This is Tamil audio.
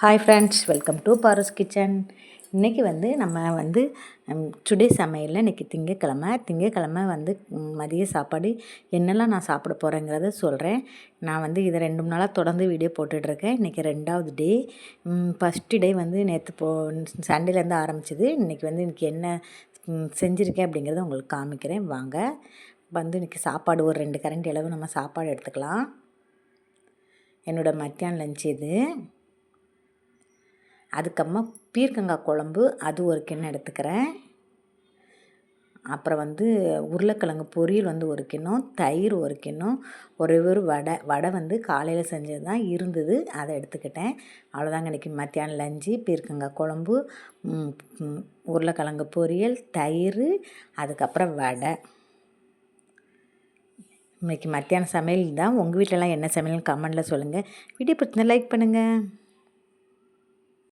Hi friends welcome to Paras kitchen இன்றைக்கி வந்து நம்ம வந்து டுடே சமையலில் இன்றைக்கி திங்கக்கிழமை. திங்கக்கிழமை வந்து மதிய சாப்பாடு. என்னெல்லாம் நான் சாப்பிட போகிறேங்கிறத சொல்கிறேன் நான் வந்து இதை ரெண்டு மூணு நாளாக தொடர்ந்து வீடியோ போட்டுட்ருக்கேன். இன்றைக்கி ரெண்டாவது டே. ஃபஸ்ட்டு டே வந்து நேற்று போ சண்டேலேருந்து ஆரம்பிச்சது. இன்றைக்கி வந்து இன்றைக்கி என்ன செஞ்சுருக்கேன் அப்படிங்கிறத உங்களுக்கு காமிக்கிறேன். வாங்க. வந்து இன்றைக்கி சாப்பாடு ஒரு ரெண்டு கரண்டி அளவு நம்ம சாப்பாடு எடுத்துக்கலாம். என்னோடய மத்தியான லஞ்ச் இது. அதுக்கப்புறமா பீர்க்கங்காய் குழம்பு அது ஒரு கிண்ணம் எடுத்துக்கிறேன். அப்புறம் வந்து உருளைக்கிழங்கு பொரியல் வந்து ஒரு கிண்ணம் தயிர் ஒரு கிண்ணம் ஒரே ஒரு வடை வடை வந்து காலையில் செஞ்சது தான் இருந்தது அதை எடுத்துக்கிட்டேன். அவ்வளோதாங்க இன்றைக்கி மத்தியானம் லஞ்சு பீர்க்கங்காய் குழம்பு உருளைக்கிழங்கு பொரியல் தயிர் அதுக்கப்புறம் வடை. இன்றைக்கி மத்தியான சமையல் தான். உங்கள் வீட்டிலலாம் என்ன சமையல்னு கமெண்டில் சொல்லுங்கள் வீடியோ பிடிச்சிருந்தா லைக் பண்ணுங்கள்